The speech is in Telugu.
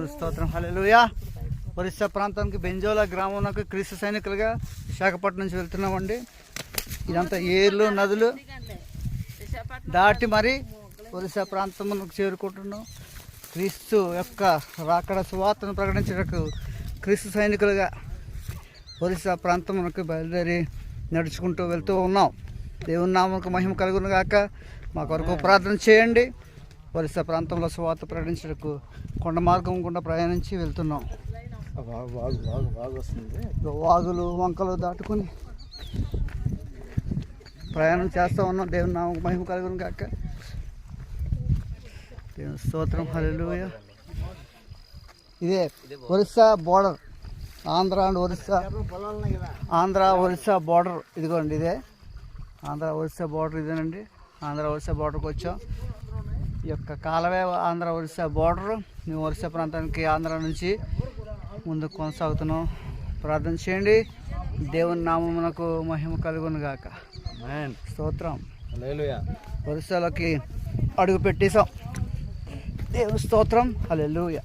స్తోత్రం. హల్లెలూయా. ఒరిస్సా ప్రాంతానికి బెంజోలా గ్రామంలోకి క్రీస్తు సైనికులుగా విశాఖపట్నం నుంచి వెళ్తున్నామండి. ఇదంతా ఏర్లు నదులు దాటి మరి ఒరిస్సా ప్రాంతమునకు చేరుకుంటున్నాం. క్రీస్తు యొక్క రాకడ సువార్తను ప్రకటించడానికి క్రీస్తు సైనికులుగా ఒరిస్సా ప్రాంతంలోకి బయలుదేరి నడుచుకుంటూ వెళ్తూ ఉన్నాం. దేవుని నామకు మహిమ కలుగును గాక మా కొరకు ప్రార్థన చేయండి. ఒరిస్సా ప్రాంతంలో సువార్త ప్రకటించడానికి కొండ మార్గం గుండా ప్రయాణించి వెళ్తున్నాం. వాగులు వంకలు దాటుకుని ప్రయాణం చేస్తూ ఉన్నాం. దేవుని నామకు మహిమ కలుగును గాక. దేవుని స్తోత్రం. హల్లెలూయా. ఇదే Orissa border. Andhra and Orissa. Andhra Orissa border. ఇదిగోండి ఇదే. ఆంధ్ర ఒరిస్సా బార్డర్ ఇదేనండి. ఆంధ్ర ఒరిస్సా బార్డర్కి వచ్చాం. ఈ యొక్క కాలవే ఆంధ్ర ఒరిస్సా బార్డర్ మేము ఒరిస్సా ప్రాంతానికి ఆంధ్ర నుంచి ముందుకు కొనసాగుతున్నాం. ప్రార్థన చేయండి. దేవుని నామమునకు మహిమ కలుగును గాక స్తోత్రం. ఒరిస్సాలోకి అడుగు పెట్టేశాం. దేవుని స్తోత్రం. హల్లెలూయా